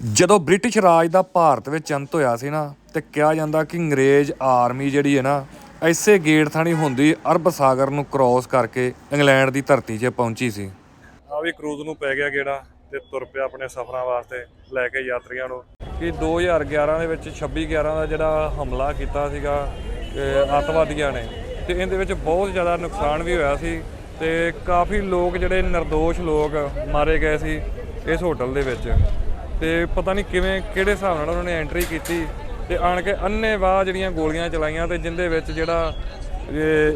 ਜਦੋਂ ਬ੍ਰਿਟਿਸ਼ ਰਾਜ ਦਾ ਭਾਰਤ ਵਿੱਚ ਅੰਤ ਹੋਇਆ ਸੀ ਨਾ, ਤੇ ਕਿਹਾ ਜਾਂਦਾ ਕਿ ਅੰਗਰੇਜ਼ ਆਰਮੀ ਜਿਹੜੀ ਹੈ ਨਾ, ਐਸੇ ਗੇਟ ਥਾਣੀ ਹੁੰਦੀ ਅਰਬ ਸਾਗਰ ਨੂੰ ਕ੍ਰਾਸ ਕਰਕੇ ਇੰਗਲੈਂਡ ਦੀ ਧਰਤੀ 'ਤੇ ਪਹੁੰਚੀ ਸੀ। ਆ ਵੀ ਕਰੂਜ਼ ਨੂੰ ਪੈ ਗਿਆ ਗੇੜਾ ਤੇ ਤੁਰ ਪਿਆ ਆਪਣੇ ਸਫ਼ਰਾਂ ਵਾਸਤੇ ਲੈ ਕੇ ਯਾਤਰੀਆਂ ਨੂੰ। ਕਿ 2011 ਦੇ ਵਿੱਚ 26 11 ਦਾ ਜਿਹੜਾ ਹਮਲਾ ਕੀਤਾ ਸੀਗਾ ਅਹ ਅੱਤਵਾਦੀਆਂ ਨੇ, ਤੇ ਇਹਦੇ ਵਿੱਚ ਬਹੁਤ ਜ਼ਿਆਦਾ ਨੁਕਸਾਨ ਵੀ ਹੋਇਆ ਸੀ, ਤੇ ਕਾਫੀ ਲੋਕ ਜਿਹੜੇ નિર્ਦੋਸ਼ ਲੋਕ ਮਾਰੇ ਗਏ ਸੀ ਇਸ ਹੋਟਲ ਦੇ ਵਿੱਚ। ਤੇ ਪਤਾ ਨਹੀਂ ਕਿਵੇਂ, ਕਿਹੜੇ ਹਿਸਾਬ ਨਾਲ ਉਹਨਾਂ ਨੇ ਐਂਟਰੀ ਕੀਤੀ ਤੇ ਆਣ ਕੇ ਅੰਨੇਵਾਹ ਜਿਹੜੀਆਂ ਗੋਲੀਆਂ ਚਲਾਈਆਂ ਤੇ ਜਿੰਦੇ ਵਿੱਚ ਜਿਹੜਾ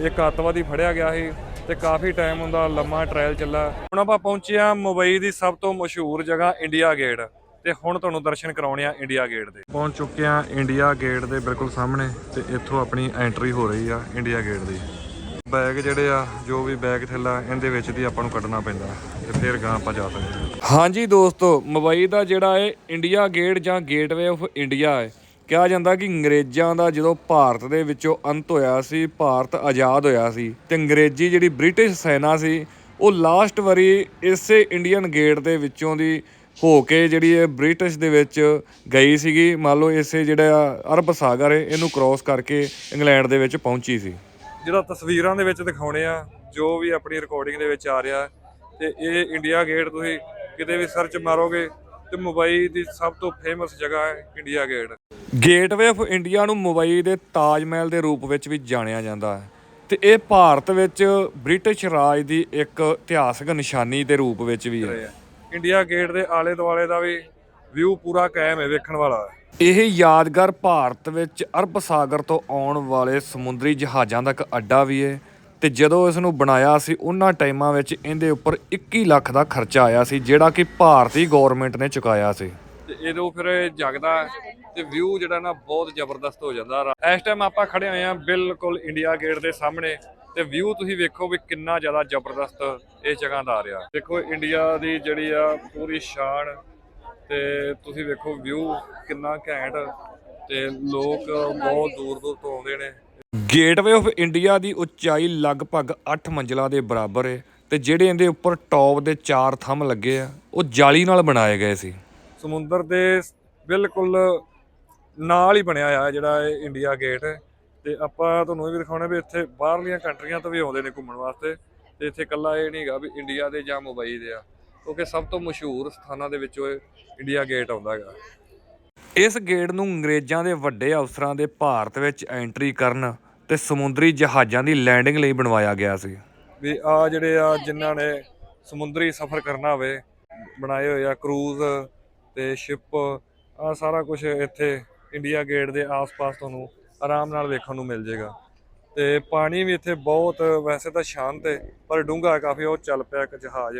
ਇੱਕ ਅੱਤਵਾਦੀ ਫੜਿਆ ਗਿਆ ਸੀ ਤੇ ਕਾਫੀ ਟਾਈਮ ਹੁੰਦਾ ਲੰਮਾ ਟ੍ਰਾਇਲ ਚੱਲਾ। ਹੁਣ ਆਪਾਂ ਪਹੁੰਚੇ ਆ ਮੁੰਬਈ ਦੀ ਸਭ ਤੋਂ ਮਸ਼ਹੂਰ ਜਗ੍ਹਾ ਇੰਡੀਆ ਗੇਟ ਤੇ ਹੁਣ ਤੁਹਾਨੂੰ ਦਰਸ਼ਨ ਕਰਾਉਣੇ ਆ ਇੰਡੀਆ ਗੇਟ ਦੇ। ਪਹੁੰਚ ਚੁੱਕੇ ਆ ਇੰਡੀਆ ਗੇਟ ਦੇ ਬਿਲਕੁਲ ਸਾਹਮਣੇ ਤੇ ਇੱਥੋਂ ਆਪਣੀ ਐਂਟਰੀ ਹੋ ਰਹੀ ਆ ਇੰਡੀਆ ਗੇਟ ਦੀ। ਬੈਗ ਜਿਹੜੇ ਆ, ਜੋ ਵੀ ਬੈਗ ਥੈਲਾ, ਇਹਦੇ ਵਿੱਚ ਦੀ ਆਪਾਂ ਨੂੰ ਕੱਢਣਾ ਪੈਂਦਾ ਤੇ ਫਿਰ ਗਾਂ ਆਪਾਂ ਜਾ ਸਕਦੇ ਹਾਂਜੀ ਦੋਸਤੋ, ਮੁੰਬਈ ਦਾ ਜਿਹੜਾ ਹੈ ਇੰਡੀਆ ਗੇਟ ਜਾਂ ਗੇਟਵੇ ਆਫ ਇੰਡੀਆ ਹੈ, ਕਿਹਾ ਜਾਂਦਾ ਕਿ ਅੰਗਰੇਜ਼ਾਂ ਦਾ ਜਦੋਂ ਭਾਰਤ ਦੇ ਵਿੱਚੋਂ ਅੰਤ ਹੋਇਆ ਸੀ, ਭਾਰਤ ਆਜ਼ਾਦ ਹੋਇਆ ਸੀ ਤੇ ਅੰਗਰੇਜ਼ੀ ਜਿਹੜੀ ਬ੍ਰਿਟਿਸ਼ ਸੈਨਾ ਸੀ, ਉਹ ਲਾਸਟ ਵਾਰੀ ਇਸੇ ਇੰਡੀਅਨ ਗੇਟ ਦੇ ਵਿੱਚੋਂ ਦੀ ਹੋ ਕੇ ਜਿਹੜੀ ਇਹ ਬ੍ਰਿਟਿਸ਼ ਦੇ ਵਿੱਚ ਗਈ ਸੀਗੀ, ਮੰਨ ਲਓ ਇਸੇ ਜਿਹੜਾ ਅਰਬ ਸਾਗਰ ਹੈ, ਇਹਨੂੰ ਕ੍ਰਾਸ ਕਰਕੇ ਇੰਗਲੈਂਡ ਦੇ ਵਿੱਚ ਪਹੁੰਚੀ ਸੀ। ਜਿਹੜਾ ਤਸਵੀਰਾਂ ਦੇ ਵਿੱਚ ਦਿਖਾਉਣੇ ਆ, ਜੋ ਵੀ ਆਪਣੀ ਰਿਕਾਰਡਿੰਗ ਦੇ ਵਿੱਚ ਆ ਰਿਹਾ, ਤੇ ਇਹ ਇੰਡੀਆ ਗੇਟ ਤੁਸੀਂ ਕਿਤੇ ਵੀ ਸਰਚ ਮਾਰੋਗੇ, ਤੇ ਮੁੰਬਈ ਦੀ ਸਭ ਤੋਂ ਫੇਮਸ ਜਗ੍ਹਾ ਹੈ India gate gateway of India ਨੂੰ ਮੁੰਬਈ ਦੇ ਤਾਜ ਮਹਿਲ ਦੇ ਰੂਪ ਵਿੱਚ ਵੀ ਜਾਣਿਆ ਜਾਂਦਾ ਹੈ। ਤੇ ਇਹ ਭਾਰਤ ਵਿੱਚ ਬ੍ਰਿਟਿਸ਼ ਰਾਜ ਦੀ ਇੱਕ ਇਤਿਹਾਸਕ ਨਿਸ਼ਾਨੀ ਦੇ ਰੂਪ ਵਿੱਚ ਵੀ ਹੈ। ਇੰਡੀਆ ਗੇਟ ਦੇ ਆਲੇ ਦੁਆਲੇ ਦਾ ਵੀ ਵਿਊ ਪੂਰਾ ਕਾਇਮ ਹੈ, ਵੇਖਣ ਵਾਲਾ ਇਹ ਯਾਦਗਾਰ ਭਾਰਤ ਵਿੱਚ ਅਰਬ ਸਾਗਰ ਤੋਂ ਆਉਣ ਵਾਲੇ ਸਮੁੰਦਰੀ ਜਹਾਜ਼ਾਂ ਦਾ ਇੱਕ ਅੱਡਾ ਵੀ ਹੈ ਤੇ ਜਦੋਂ ਇਸ ਨੂੰ ਬਣਾਇਆ ਸੀ, ਉਹਨਾਂ ਟਾਈਮਾਂ ਵਿੱਚ ਇਹਦੇ ਉੱਪਰ 21 ਲੱਖ ਦਾ ਖਰਚਾ ਆਇਆ ਸੀ, ਜਿਹੜਾ ਕਿ ਭਾਰਤੀ ਗਵਰਨਮੈਂਟ ਨੇ ਚੁਕਾਇਆ ਸੀ। ਤੇ ਇਹਦੋਂ ਫਿਰ ਇਹ ਜਗਦਾ ਹੈ ਤੇ ਵਿਊ ਜਿਹੜਾ ਨਾ ਬਹੁਤ ਜ਼ਬਰਦਸਤ ਹੋ ਜਾਂਦਾ। ਇਸ ਟਾਈਮ ਆਪਾਂ ਖੜੇ ਹੋਏ ਆ ਬਿਲਕੁਲ ਇੰਡੀਆ ਗੇਟ ਦੇ ਸਾਹਮਣੇ ਤੇ ਵਿਊ ਤੁਸੀਂ ਵੇਖੋ ਵੀ ਕਿੰਨਾ ਜ਼ਿਆਦਾ ਜ਼ਬਰਦਸਤ ਇਸ ਜਗ੍ਹਾ ਦਾ ਆ ਰਿਹਾ। ਦੇਖੋ ਇੰਡੀਆ ਦੀ ਜਿਹੜੀ ਆ ਪੂਰੀ ਸ਼ਾਨ ਤੇ ਤੁਸੀਂ ਵੇਖੋ ਵਿਊ ਕਿੰਨਾ ਘੈਂਟ ਤੇ ਲੋਕ ਬਹੁਤ ਦੂਰ ਦੂਰ ਤੋਂ ਆਉਂਦੇ ਨੇ। ਗੇਟਵੇ ਆਫ ਇੰਡੀਆ ਦੀ ਉਚਾਈ ਲਗਭਗ 8 ਮੰਜ਼ਲਾ ਦੇ ਬਰਾਬਰ ਹੈ ਤੇ ਜਿਹੜੇ ਇਹਦੇ ਉੱਪਰ ਟੌਪ ਦੇ ਚਾਰ ਥੰਮ ਲੱਗੇ ਆ, ਉਹ ਜਾਲੀ ਨਾਲ ਬਣਾਏ ਗਏ ਸੀ। ਸਮੁੰਦਰ ਦੇ ਬਿਲਕੁਲ ਨਾਲ ਹੀ ਬਣਿਆ ਆ ਜਿਹੜਾ ਇਹ ਇੰਡੀਆ ਗੇਟ ਤੇ ਆਪਾਂ ਤੁਹਾਨੂੰ ਇਹ ਵੀ ਦਿਖਾਉਣਾ ਵੀ ਇੱਥੇ ਬਾਹਰਲੀਆਂ ਕੰਟਰੀਆਂ ਤੋਂ ਵੀ ਆਉਂਦੇ ਨੇ ਘੁੰਮਣ ਵਾਸਤੇ। ਤੇ ਇੱਥੇ ਇਕੱਲਾ ਇਹ ਨਹੀਂ ਹੈਗਾ ਵੀ ਇੰਡੀਆ ਦੇ ਜਾਂ ਮੁੰਬਈ ਦੇ ਆ। ਕਿਉਂਕਿ ਸਭ ਤੋਂ ਮਸ਼ਹੂਰ ਸਥਾਨਾਂ ਦੇ ਵਿੱਚੋਂ ਇਹ ਇੰਡੀਆ ਗੇਟ ਆਉਂਦਾ ਹੈਗਾ। ਇਸ ਗੇਟ ਨੂੰ ਅੰਗਰੇਜ਼ਾਂ ਦੇ ਵੱਡੇ ਅਫਸਰਾਂ ਦੇ ਭਾਰਤ ਵਿੱਚ ਐਂਟਰੀ ਕਰਨ ਤੇ ਸਮੁੰਦਰੀ ਜਹਾਜ਼ਾਂ ਦੀ ਲੈਂਡਿੰਗ ਲਈ ਬਣਵਾਇਆ ਗਿਆ ਸੀ। ਵੀ ਆ ਜਿਹੜੇ ਆ ਜਿਨ੍ਹਾਂ ਨੇ ਸਮੁੰਦਰੀ ਸਫ਼ਰ ਕਰਨਾ ਹੋਵੇ, ਬਣਾਏ ਹੋਏ ਆ ਕਰੂਜ਼ ਤੇ ਸ਼ਿਪ, ਆ ਸਾਰਾ ਕੁਝ ਇੱਥੇ ਇੰਡੀਆ ਗੇਟ ਦੇ ਆਸ-ਪਾਸ ਤੁਹਾਨੂੰ ਆਰਾਮ ਨਾਲ ਵੇਖਣ ਨੂੰ ਮਿਲ ਜਾਏਗਾ ਤੇ ਪਾਣੀ ਵੀ ਇੱਥੇ ਬਹੁਤ, ਵੈਸੇ ਤਾਂ ਸ਼ਾਂਤ ਹੈ ਪਰ ਡੂੰਘਾ ਕਾਫੀ ਉਹ ਚੱਲ ਪਿਆ ਇੱਕ ਜਹਾਜ਼।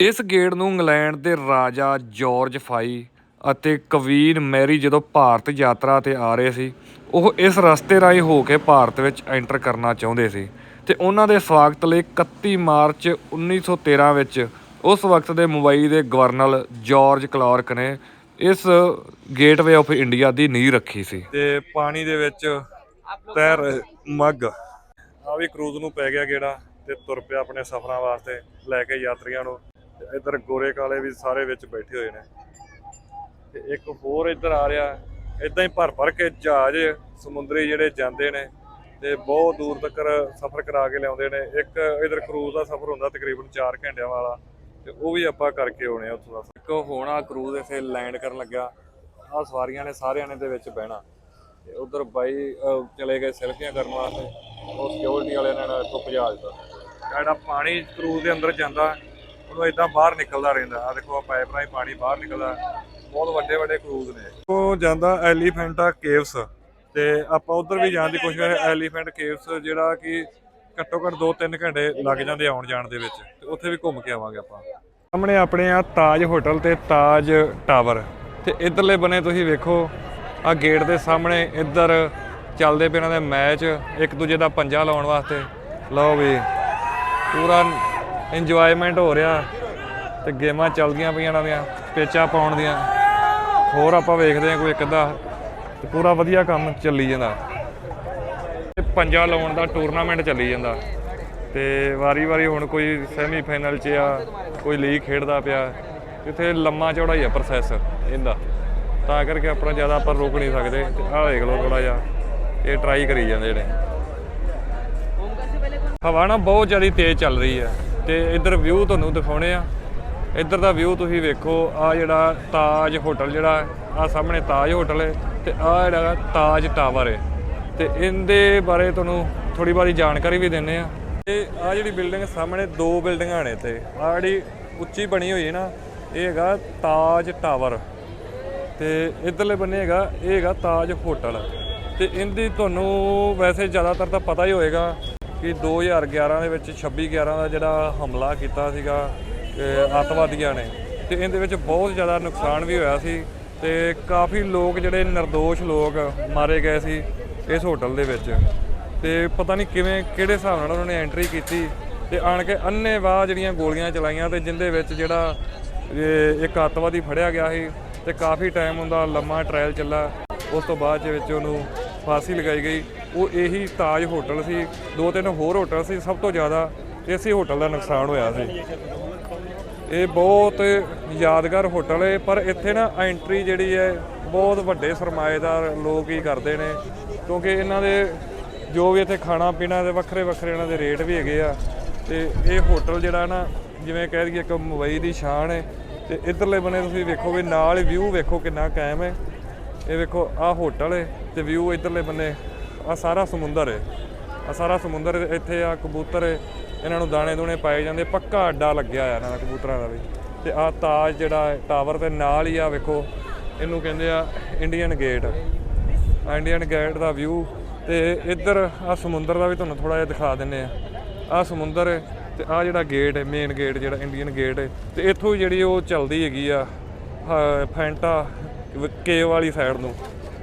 ਇਸ ਗੇਟ ਨੂੰ ਇੰਗਲੈਂਡ ਦੇ ਰਾਜਾ ਜਾਰਜ ਫਾਈ ਅਤੇ ਕਵੀਨ ਮੈਰੀ ਜਦੋਂ ਭਾਰਤ ਯਾਤਰਾ ਤੇ ਆ ਰਹੇ ਸੀ, ਉਹ ਇਸ ਰਸਤੇ ਰਾਹੀਂ ਹੋ ਕੇ ਭਾਰਤ ਵਿੱਚ ਐਂਟਰ ਕਰਨਾ ਚਾਹੁੰਦੇ ਸੀ ਤੇ ਉਹਨਾਂ ਦੇ ਸਵਾਗਤ ਲਈ 31 ਮਾਰਚ 1913 ਵਿੱਚ ਉਸ ਵਕਤ ਦੇ ਮੁੰਬਈ ਦੇ ਗਵਰਨਰ ਜਾਰਜ ਕਲੌਰਕ ਨੇ ਇਸ ਗੇਟਵੇ ਆਫ ਇੰਡੀਆ ਦੀ ਨੀਂਹ ਰੱਖੀ ਸੀ। ਤੇ ਪਾਣੀ ਦੇ ਵਿੱਚ ਤੈਰ ਮੱਗ। ਆ ਵੀ ਕਰੂਜ਼ ਨੂੰ ਪੈ ਗਿਆ ਗੇੜਾ। ਤੇ ਤੁਰ ਪਿਆ ਆਪਣੇ ਸਫ਼ਰਾਂ ਵਾਸਤੇ ਲੈ ਕੇ ਯਾਤਰੀਆਂ ਨੂੰ। ਤੇ ਇੱਧਰ ਗੋਰੇ ਕਾਲੇ ਵੀ ਸਾਰੇ ਵਿੱਚ ਬੈਠੇ ਹੋਏ ਨੇ। ਤੇ ਇੱਕ ਹੋਰ ਇੱਧਰ ਆ ਰਿਹਾ। ਇਦਾਂ ਹੀ ਭਰ ਭਰ ਕੇ ਜਹਾਜ਼, ਸਮੁੰਦਰੀ ਜਿਹੜੇ ਜਾਂਦੇ ਨੇ ਤੇ ਬਹੁਤ ਦੂਰ ਤੱਕ ਸਫ਼ਰ ਕਰਾ ਕੇ ਲਿਆਉਂਦੇ ਨੇ। ਇੱਕ ਇਧਰ ਕਰੂਜ਼ ਦਾ ਸਫ਼ਰ ਹੁੰਦਾ ਤਕਰੀਬਨ 4 ਘੰਟਿਆਂ ਵਾਲਾ। ਤੇ ਉਹ ਵੀ ਆਪਾਂ ਕਰਕੇ ਆਉਣੇ ਆ ਉੱਥੋਂ ਦਾ ਇੱਕ ਹੋਣਾ ਕਰੂਜ਼ ਇੱਥੇ ਲੈਂਡ ਕਰਨ ਲੱਗਾ ਆ ਸਵਾਰੀਆਂ ਨੇ ਸਾਰਿਆਂ ਨੇ ਦੇ ਵਿੱਚ ਬਹਿਣਾ। ਤੇ ਉਧਰ ਬਾਈ ਚਲੇ ਗਏ ਸੈਲਫੀਆਂ ਕਰਨ ਵਾਸਤੇ। ਉਹ ਸਿਕਿਉਰਿਟੀ ਵਾਲਿਆਂ ਨੇ ਇਹਨਾਂ ਇੱਥੋਂ ਭਜਾ ਦਿੱਤਾ। ਜਿਹੜਾ ਪਾਣੀ ਕਰੂਜ਼ ਦੇ ਅੰਦਰ ਜਾਂਦਾ, ਉਹਨੂੰ ਇਦਾਂ ਬਾਹਰ ਨਿਕਲਦਾ ਰਹਿੰਦਾ। ਆ ਦੇਖੋ ਆ ਪਾਈਪ ਰਾਹੀਂ ਪਾਣੀ ਬਾਹਰ ਨਿਕਲਦਾ। ਬਹੁਤ ਵੱਡੇ ਵੱਡੇ ਕਰੂਜ਼ ਨੇ। ਉਹ ਜਾਂਦਾ ਐਲੀਫੈਂਟਾ ਕੇਵਸ ਤੇ ਆਪਾਂ ਉਧਰ ਵੀ ਜਾਣ ਦੀ ਕੋਸ਼ਿਸ਼ ਕਰ ਐਲੀਫੈਂਟ ਕੇਵਸ ਜਿਹੜਾ ਕਿ ਘੱਟੋ ਘੱਟ 2-3 ਘੰਟੇ ਲੱਗ ਜਾਂਦੇ ਆਉਣ ਜਾਣ ਦੇ ਵਿੱਚ। ਤੇ ਉੱਥੇ ਵੀ ਘੁੰਮ ਕੇ ਆਵਾਂਗੇ ਆਪਾਂ। ਸਾਹਮਣੇ ਆਪਣੇ ਆ ਤਾਜ ਹੋਟਲ ਤੇ ਤਾਜ ਟਾਵਰ। ਤੇ ਇਧਰਲੇ ਬਨੇ ਤੁਸੀਂ ਵੇਖੋ ਆ ਗੇਟ ਦੇ ਸਾਹਮਣੇ ਇੱਧਰ ਚੱਲਦੇ ਪਏ ਇਹਨਾਂ ਦੇ ਮੈਚ ਇੱਕ ਦੂਜੇ ਦਾ ਪੰਜਾ ਲਾਉਣ ਵਾਸਤੇ। ਲਓ ਵੀ। ਪੂਰਾ ਇੰਜੋਇਮੈਂਟ ਹੋ ਰਿਹਾ ਤੇ ਗੇਮਾਂ ਚੱਲਦੀਆਂ ਪਈਆਂ ਇਹਨਾਂ ਦੀਆਂ ਪੇਚਾ ਪਾਉਣ ਦੀਆਂ। ਹੋਰ ਆਪਾਂ ਵੇਖਦੇ ਹਾਂ ਕੋਈ ਇੱਕ ਅੱਧਾ। ਤੇ ਪੂਰਾ ਵਧੀਆ ਕੰਮ ਚੱਲੀ ਜਾਂਦਾ। ਤੇ ਪੰਜਾ ਲਾਉਣ ਦਾ ਟੂਰਨਾਮੈਂਟ ਚੱਲੀ ਜਾਂਦਾ। ਤੇ ਵਾਰੀ-ਵਾਰੀ ਹੁਣ ਕੋਈ ਸੈਮੀ ਫਾਈਨਲ 'ਚ ਆ, ਕੋਈ ਲੀਗ ਖੇਡਦਾ ਪਿਆ, ਇੱਥੇ ਲੰਮਾ ਚੌੜਾ ਹੀ ਆ ਪ੍ਰੋਸੈਸ ਇਹਦਾ। ਤਾਂ ਕਰਕੇ ਆਪਣਾ ਜ਼ਿਆਦਾ ਆਪਾਂ ਰੋਕ ਨਹੀਂ ਸਕਦੇ। ਤੇ ਆਹ ਦੇਖ ਲਓ ਥੋੜਾ ਜਿਹਾ। ਇਹ ਟਰਾਈ ਕਰੀ ਜਾਂਦੇ ਜਿਹੜੇ। ਹਵਾ ਨਾ ਬਹੁਤ ਜ਼ਿਆਦਾ ਤੇਜ਼ ਚੱਲ ਰਹੀ ਹੈ ਤੇ ਇੱਧਰ ਵਿਊ ਤੁਹਾਨੂੰ ਦਿਖਾਉਣੇ ਆ। ਇੱਧਰ ਦਾ ਵਿਊ ਤੁਸੀਂ ਵੇਖੋ, ਆ ਜਿਹੜਾ ਤਾਜ ਹੋਟਲ ਜਿਹੜਾ, ਆ ਸਾਹਮਣੇ ਤਾਜ ਹੋਟਲ ਹੈ ਤੇ ਆ ਜਿਹੜਾ ਤਾਜ ਟਾਵਰ ਹੈ ਤੇ ਇਹਦੇ ਬਾਰੇ ਤੁਹਾਨੂੰ ਥੋੜੀ ਬਾਰੀ ਜਾਣਕਾਰੀ ਵੀ ਦਿੰਨੇ ਆ। ਤੇ ਆ ਜਿਹੜੀ ਬਿਲਡਿੰਗ ਸਾਹਮਣੇ ਦੋ ਬਿਲਡਿੰਗਾਂ ਨੇ ਤੇ ਆ ਜਿਹੜੀ ਉੱਚੀ ਬਣੀ ਹੋਈ ਹੈ ਨਾ, ਇਹ ਹੈਗਾ ਤਾਜ ਟਾਵਰ। ਤੇ ਇਧਰਲੇ ਬੰਨੇ ਹੈਗਾ, ਇਹ ਹੈਗਾ ਤਾਜ ਹੋਟਲ। ਤੇ ਇਹਦੀ ਤੁਹਾਨੂੰ ਵੈਸੇ ਜ਼ਿਆਦਾਤਰ ਤਾਂ ਪਤਾ ਹੀ ਹੋਏਗਾ ਕਿ 2011 ਦੇ ਵਿੱਚ 26 11 ਦਾ ਜਿਹੜਾ ਹਮਲਾ ਕੀਤਾ ਸੀਗਾ ਅੱਤਵਾਦੀਆਂ ਨੇ ਤੇ ਇਹਦੇ ਵਿੱਚ ਬਹੁਤ ਜ਼ਿਆਦਾ ਨੁਕਸਾਨ ਵੀ ਹੋਇਆ ਸੀ ਤੇ ਕਾਫੀ ਲੋਕ ਜਿਹੜੇ નિર્ਦੋਸ਼ ਲੋਕ ਮਾਰੇ ਗਏ ਸੀ ਇਸ ਹੋਟਲ ਦੇ ਵਿੱਚ। ਤੇ ਪਤਾ ਨਹੀਂ ਕਿਵੇਂ, ਕਿਹੜੇ ਹਿਸਾਬ ਨਾਲ ਉਹਨਾਂ ਨੇ ਐਂਟਰੀ ਕੀਤੀ ਤੇ ਆਣ ਕੇ ਅੰਨੇਵਾਹ ਜਿਹੜੀਆਂ ਗੋਲੀਆਂ ਚਲਾਈਆਂ ਤੇ ਜਿੰਦੇ ਵਿੱਚ ਜਿਹੜਾ ਇੱਕ ਅੱਤਵਾਦੀ ਫੜਿਆ ਗਿਆ ਸੀ ਤੇ ਕਾਫੀ ਟਾਈਮ ਉਹਦਾ ਲੰਮਾ ਟ੍ਰਾਇਲ ਚੱਲਾ। ਉਸ ਤੋਂ ਬਾਅਦ ਦੇ ਵਿੱਚ ਉਹਨੂੰ ਫਾਂਸੀ ਲਗਾਈ ਗਈ। ਉਹ ਇਹੀ ਤਾਜ ਹੋਟਲ ਸੀ, ਦੋ ਤਿੰਨ ਹੋਰ ਹੋਟਲ ਸੀ, ਸਭ ਤੋਂ ਜ਼ਿਆਦਾ ਇਸੇ ਹੋਟਲ ਦਾ ਨੁਕਸਾਨ ਹੋਇਆ ਸੀ। ਇਹ ਬਹੁਤ ਯਾਦਗਾਰ ਹੋਟਲ ਹੈ ਪਰ ਇੱਥੇ ਨਾ ਐਂਟਰੀ ਜਿਹੜੀ ਹੈ ਬਹੁਤ ਵੱਡੇ ਸਰਮਾਏਦਾਰ ਲੋਕ ਹੀ ਕਰਦੇ ਨੇ, ਕਿਉਂਕਿ ਇਹਨਾਂ ਦੇ ਜੋ ਵੀ ਇੱਥੇ ਖਾਣਾ ਪੀਣਾ ਦੇ ਵੱਖਰੇ ਵੱਖਰੇ ਇਹਨਾਂ ਦੇ ਰੇਟ ਵੀ ਹੈਗੇ ਆ, ਤੇ ਇਹ ਹੋਟਲ ਜਿਹੜਾ ਨਾ, ਜਿਵੇਂ ਕਹਿ ਦਈਏ ਇੱਕ ਮੁੰਬਈ ਦੀ ਸ਼ਾਨ ਹੈ ਤੇ ਇਧਰਲੇ ਬੰਨੇ ਤੁਸੀਂ ਵੇਖੋਗੇ ਨਾਲ ਵਿਊ ਵੇਖੋ ਕਿੰਨਾ ਕਾਇਮ ਹੈ ਇਹ ਵੇਖੋ ਆਹ ਹੋਟਲ ਹੈ ਤੇ ਵਿਊ ਇਧਰਲੇ ਬੰਨੇ ਆ ਸਾਰਾ ਸਮੁੰਦਰ ਹੈ ਆ ਸਾਰਾ ਸਮੁੰਦਰ ਇੱਥੇ ਆ ਕਬੂਤਰ ਇਹਨਾਂ ਨੂੰ ਦਾਣੇ ਦੂਣੇ ਪਾਏ ਜਾਂਦੇ। ਪੱਕਾ ਅੱਡਾ ਲੱਗਿਆ ਆ ਇਹਨਾਂ ਦਾ ਕਬੂਤਰਾਂ ਦਾ ਵੀ। ਤੇ ਆ ਤਾਜ ਜਿਹੜਾ ਟਾਵਰ ਦੇ ਨਾਲ ਹੀ ਆ ਵੇਖੋ। ਇਹਨੂੰ ਕਹਿੰਦੇ ਆ ਇੰਡੀਅਨ ਗੇਟ। ਆ ਇੰਡੀਅਨ ਗੇਟ ਦਾ ਵਿਊ। ਤੇ ਇੱਧਰ ਆ ਸਮੁੰਦਰ ਦਾ ਵੀ ਤੁਹਾਨੂੰ ਥੋੜਾ ਜਿਹਾ ਦਿਖਾ ਦਿੰਨੇ ਆ। ਆ ਸਮੁੰਦਰ ਹੈ ਤੇ ਆ ਜਿਹੜਾ ਗੇਟ ਹੈ ਮੇਨ ਗੇਟ ਜਿਹੜਾ ਇੰਡੀਅਨ ਗੇਟ ਹੈ ਤੇ ਇੱਥੋਂ ਜਿਹੜੀ ਉਹ ਚੱਲਦੀ ਹੈਗੀ ਆ, ਹ- ਫੈਂਟਾ ਕੇ ਵਾਲੀ ਸਾਈਡ ਨੂੰ।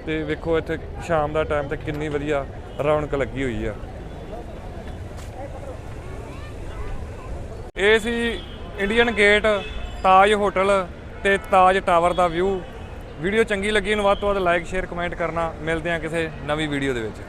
ਤੇ ਵੇਖੋ ਇੱਥੇ ਸ਼ਾਮ ਦਾ ਟਾਈਮ ਤੇ ਕਿੰਨੀ ਵਧੀਆ ਰੌਣਕ ਲੱਗੀ ਹੋਈ ਆ। ਇਹ ਸੀ ਇੰਡੀਅਨ ਗੇਟ ਤਾਜ ਹੋਟਲ ਤੇ ਤਾਜ ਟਾਵਰ ਦਾ ਵਿਊ ਵੀਡੀਓ ਚੰਗੀ ਲੱਗੀ ਨੂੰ ਵੱਧ ਤੋਂ ਵੱਧ ਲਾਈਕ ਸ਼ੇਅਰ ਕਮੈਂਟ ਕਰਨਾ। ਮਿਲਦੇ ਹਾਂ ਕਿਸੇ ਨਵੀਂ ਵੀਡੀਓ ਦੇ ਵਿੱਚ।